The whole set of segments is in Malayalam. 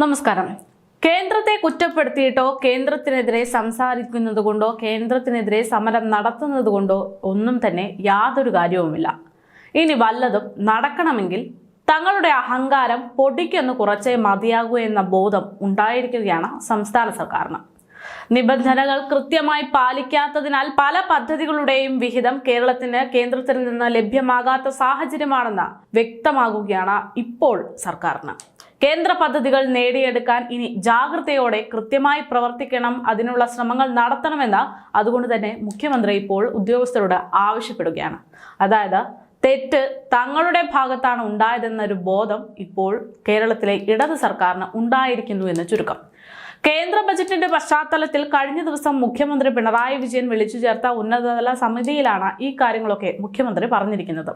നമസ്കാരം. കേന്ദ്രത്തെ കുറ്റപ്പെടുത്തിയിട്ടോ കേന്ദ്രത്തിനെതിരെ സംസാരിക്കുന്നത് കൊണ്ടോ കേന്ദ്രത്തിനെതിരെ സമരം നടത്തുന്നത് കൊണ്ടോ ഒന്നും തന്നെ യാതൊരു കാര്യവുമില്ല. ഇനി വല്ലതും നടക്കണമെങ്കിൽ തങ്ങളുടെ അഹങ്കാരം പൊടിക്കൊന്ന് കുറച്ചേ മതിയാകൂ എന്ന ബോധം ഉണ്ടായിരിക്കുകയാണ് സംസ്ഥാന സർക്കാരിന്. നിബന്ധനകൾ കൃത്യമായി പാലിക്കാത്തതിനാൽ പല പദ്ധതികളുടെയും വിഹിതം കേരളത്തിന് കേന്ദ്രത്തിൽ നിന്ന് ലഭ്യമാകാത്ത സാഹചര്യമാണെന്ന് വ്യക്തമാകുകയാണ് ഇപ്പോൾ സർക്കാരിന്. കേന്ദ്ര പദ്ധതികൾ നേടിയെടുക്കാൻ ഇനി ജാഗ്രതയോടെ കൃത്യമായി പ്രവർത്തിക്കണം അതിനുള്ള ശ്രമങ്ങൾ നടത്തണമെന്ന് അതുകൊണ്ട് തന്നെ മുഖ്യമന്ത്രി ഇപ്പോൾ ഉദ്യോഗസ്ഥരോട് ആവശ്യപ്പെടുകയാണ്. അതായത് തെറ്റ് തങ്ങളുടെ ഭാഗത്താണ് ഉണ്ടായതെന്നൊരു ബോധം ഇപ്പോൾ കേരളത്തിലെ ഇടത് സർക്കാരിന് ഉണ്ടായിരിക്കുന്നു എന്ന് ചുരുക്കം. കേന്ദ്ര ബജറ്റിന്റെ പശ്ചാത്തലത്തിൽ കഴിഞ്ഞ ദിവസം മുഖ്യമന്ത്രി പിണറായി വിജയൻ വിളിച്ചു ചേർത്ത ഉന്നതതല സമിതിയിലാണ് ഈ കാര്യങ്ങളൊക്കെ മുഖ്യമന്ത്രി പറഞ്ഞിരിക്കുന്നത്.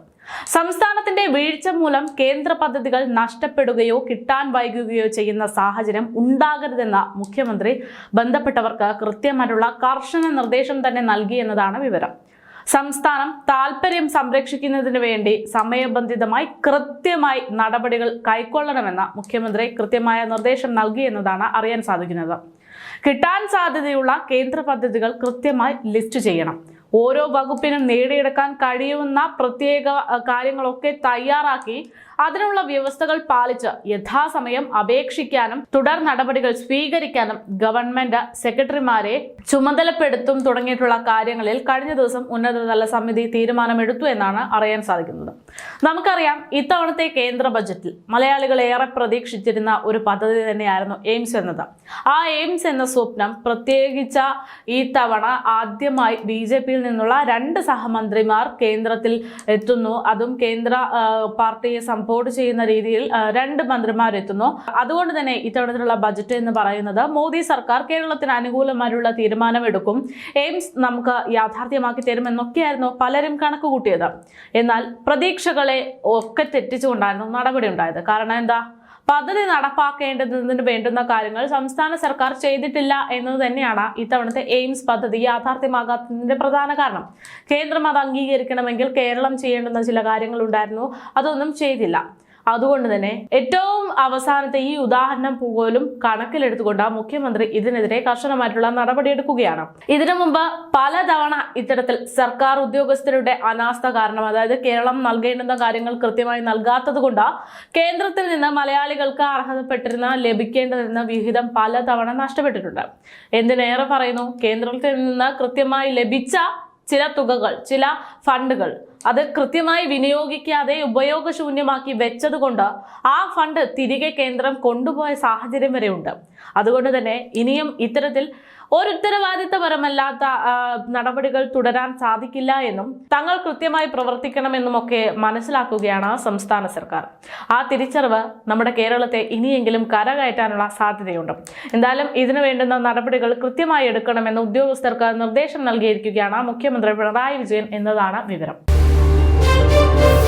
സംസ്ഥാനത്തിന്റെ വീഴ്ച മൂലം കേന്ദ്ര പദ്ധതികൾ നഷ്ടപ്പെടുകയോ കിട്ടാൻ വൈകുകയോ ചെയ്യുന്ന സാഹചര്യം ഉണ്ടാകരുതെന്ന മുഖ്യമന്ത്രി ബന്ധപ്പെട്ടവർക്ക് കൃത്യമായിട്ടുള്ള കർശന നിർദ്ദേശം തന്നെ നൽകി എന്നതാണ് വിവരം. സംസ്ഥാനം താൽപര്യം സംരക്ഷിക്കുന്നതിന് വേണ്ടി സമയബന്ധിതമായി കൃത്യമായി നടപടികൾ കൈക്കൊള്ളണമെന്ന മുഖ്യമന്ത്രി കൃത്യമായ നിർദ്ദേശം നൽകി എന്നതാണ് അറിയാൻ സാധിക്കുന്നത്. കിട്ടാൻ സാധ്യതയുള്ള കേന്ദ്ര പദ്ധതികൾ കൃത്യമായി ലിസ്റ്റ് ചെയ്യണം. ഓരോ വകുപ്പിനും നേടിയെടുക്കാൻ കഴിയുന്ന പ്രത്യേക കാര്യങ്ങളൊക്കെ തയ്യാറാക്കി അതിനുള്ള വ്യവസ്ഥകൾ പാലിച്ച് യഥാസമയം അപേക്ഷിക്കാനും തുടർ നടപടികൾ സ്വീകരിക്കാനും ഗവൺമെന്റ് സെക്രട്ടറിമാരെ ചുമതലപ്പെടുത്തും തുടങ്ങിയിട്ടുള്ള കാര്യങ്ങളിൽ കഴിഞ്ഞ ദിവസം ഉന്നതതല സമിതി തീരുമാനമെടുത്തു എന്നാണ് അറിയാൻ സാധിക്കുന്നത്. നമുക്കറിയാം ഇത്തവണത്തെ കേന്ദ്ര ബജറ്റിൽ മലയാളികൾ ഏറെ പ്രതീക്ഷിച്ചിരുന്ന ഒരു പദ്ധതി തന്നെയായിരുന്നു എയിംസ് എന്നത്. ആ എയിംസ് എന്ന സ്വപ്നം പ്രത്യേകിച്ച ഈ തവണ ആദ്യമായി ബി ജെ പിയിൽ നിന്നുള്ള രണ്ട് സഹമന്ത്രിമാർ കേന്ദ്രത്തിൽ എത്തുന്നു. അതും കേന്ദ്ര പാർട്ടിയെ സപ്പോർട്ട് ചെയ്യുന്ന രീതിയിൽ രണ്ട് മന്ത്രിമാർ എത്തുന്നു. അതുകൊണ്ട് തന്നെ ഇത്തവണത്തിലുള്ള ബജറ്റ് എന്ന് പറയുന്നത് മോദി സർക്കാർ കേരളത്തിന് അനുകൂലമായിട്ടുള്ള തീരുമാനമെടുക്കും. എയിംസ് നമുക്ക് യാഥാർത്ഥ്യമാക്കി തരുമെന്നൊക്കെയായിരുന്നു പലരും കണക്കുകൂട്ടിയത്. എന്നാൽ പ്രതീക്ഷകളെ ഒക്കെ തെറ്റിച്ചുകൊണ്ടായിരുന്നു നടപടി ഉണ്ടായത്. കാരണം എന്താ? പദ്ധതി നടപ്പാക്കേണ്ടതിന് വേണ്ടുന്ന കാര്യങ്ങൾ സംസ്ഥാന സർക്കാർ ചെയ്തിട്ടില്ല എന്നത് തന്നെയാണ് ഇത്തവണത്തെ എയിംസ് പദ്ധതി യാഥാർത്ഥ്യമാകാത്തതിന്റെ പ്രധാന കാരണം. കേന്ദ്രം അത് അംഗീകരിക്കണമെങ്കിൽ കേരളം ചെയ്യേണ്ടുന്ന ചില കാര്യങ്ങൾ ഉണ്ടായിരുന്നു. അതൊന്നും ചെയ്തില്ല. അതുകൊണ്ട് തന്നെ ഏറ്റവും അവസാനത്തെ ഈ ഉദാഹരണം പോലും കണക്കിലെടുത്തുകൊണ്ട് മുഖ്യമന്ത്രി ഇതിനെതിരെ കർശനമായിട്ടുള്ള നടപടിയെടുക്കുകയാണ്. ഇതിനു മുമ്പ് പലതവണ ഇത്തരത്തിൽ സർക്കാർ ഉദ്യോഗസ്ഥരുടെ അനാസ്ഥ കാരണം അതായത് കേരളം നൽകേണ്ടുന്ന കാര്യങ്ങൾ കൃത്യമായി നൽകാത്തത് കേന്ദ്രത്തിൽ നിന്ന് മലയാളികൾക്ക് അർഹതപ്പെട്ടിരുന്ന ലഭിക്കേണ്ടതെന്ന വിഹിതം പലതവണ നഷ്ടപ്പെട്ടിട്ടുണ്ട്. എന്തിനേറെ പറയുന്നു? കേന്ദ്രത്തിൽ നിന്ന് കൃത്യമായി ലഭിച്ച ചില തുകകൾ ചില ഫണ്ടുകൾ അത് കൃത്യമായി വിനിയോഗിക്കാതെ ഉപയോഗശൂന്യമാക്കി വെച്ചതുകൊണ്ട് ആ ഫണ്ട് തിരികെ കേന്ദ്രം കൊണ്ടുപോയ സാഹചര്യം വരെ ഉണ്ട് അതുകൊണ്ട് തന്നെ ഇനിയും ഇത്തരത്തിൽ ഒരു ഉത്തരവാദിത്തപരമല്ലാത്ത നടപടികൾ തുടരാൻ സാധിക്കില്ല എന്നും തങ്ങൾ കൃത്യമായി പ്രവർത്തിക്കണമെന്നും ഒക്കെ മനസ്സിലാക്കുകയാണ് സംസ്ഥാന സർക്കാർ. ആ തിരിച്ചറിവ് നമ്മുടെ കേരളത്തെ ഇനിയെങ്കിലും കരകയറ്റാനുള്ള സാധ്യതയുണ്ട്. എന്തായാലും ഇതിനു വേണ്ടുന്ന നടപടികൾ കൃത്യമായി എടുക്കണമെന്ന് ഉദ്യോഗസ്ഥർക്ക് നിർദ്ദേശം നൽകിയിരിക്കുകയാണ് മുഖ്യമന്ത്രി പിണറായി വിജയൻ എന്നതാണ് വിവരം. Thank you.